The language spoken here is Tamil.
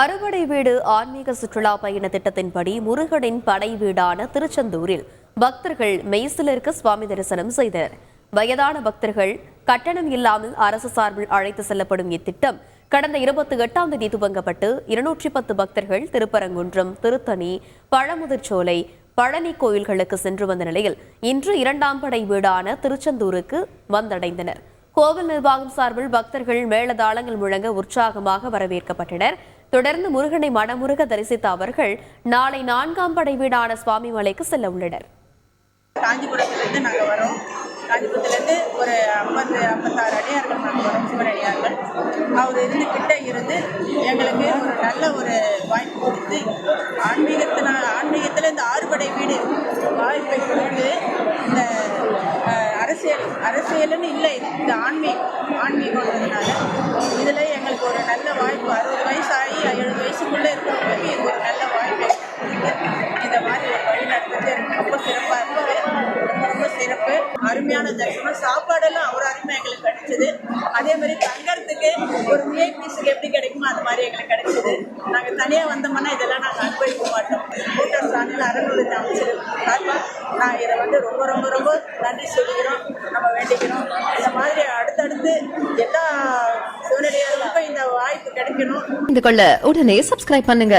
அறுபடை வீடு ஆன்மீக சுற்றுலா பயண திட்டத்தின்படி முருகனின் படை வீடான திருச்செந்தூரில் பக்தர்கள் மெய்சிலிருக்க சுவாமி தரிசனம் செய்தனர். வயதான பக்தர்கள் கட்டணம் இல்லாமல் அரசு சார்பில் அழைத்து செல்லப்படும் இத்திட்டம் கடந்த இருபத்தி எட்டாம் தேதி துவங்கப்பட்டு இருநூற்றி பத்து பக்தர்கள் திருப்பரங்குன்றம் திருத்தணி பழமுதிர்ச்சோலை பழனி கோயில்களுக்கு சென்று வந்த நிலையில் இன்று இரண்டாம் படை வீடான திருச்செந்தூருக்கு வந்தடைந்தனர். கோவில் நிர்வாகம் சார்பில் பக்தர்கள் மேளதாளங்கள் முழங்க உற்சாகமாக வரவேற்கப்பட்டனர். தொடர்ந்து முருகனை மனமுருக தரிசித்த அவர்கள் நாளை நான்காம் படை வீடான சுவாமி மலைக்கு செல்ல உள்ளனர். காஞ்சிபுரத்திலிருந்து நாங்கள் வரோம். காஞ்சிபுரத்துலேருந்து ஒரு ஐம்பது ஐம்பத்தாறு அடியார்கள் நாங்கள் வரோம் சிவனடியார்கள் அவர் இருந்து கிட்ட இருந்து எங்களுக்கு ஒரு நல்ல ஒரு வாய்ப்பு கொடுத்து ஆன்மீகத்தினால் ஆன்மீகத்தில் இந்த ஆறுபடை வீடு வாய்ப்பை கொடுத்து இந்த அரசியல் அரசியல்னு இல்லை இந்த ஆன்மீகம் ஆன்மீகம்ன்றதுனால ரொம்ப சிறப்பாக இருந்தது. ரொம்ப சிறப்பு. அருமையான தரிசனம். சாப்பாடெல்லாம் அவ்வளோ அருமை எங்களுக்கு கிடைச்சது. அதே மாதிரி தங்கறதுக்கு ஒரு விஐபிஸுக்கு எப்படி கிடைக்குமோ அது மாதிரி எங்களுக்கு கிடைச்சது. நாங்கள் தனியாக வந்தோம்னா இதெல்லாம் நாங்கள் அனுபவிக்க மாட்டோம். கூட்டர் சாணியில் அறநிலையத்தை அமைச்சர் நாங்கள் நான் இதை வந்து ரொம்ப ரொம்ப ரொம்ப நன்றி சொல்லிக்கிறோம். நம்ம வேண்டிக்கிறோம். இந்த மாதிரி அடுத்தடுத்து எல்லா சிவனடியாருக்கும் இந்த வாய்ப்பு கிடைக்கணும். இது கொள்ள உடனே சப்ஸ்கிரைப் பண்ணுங்க.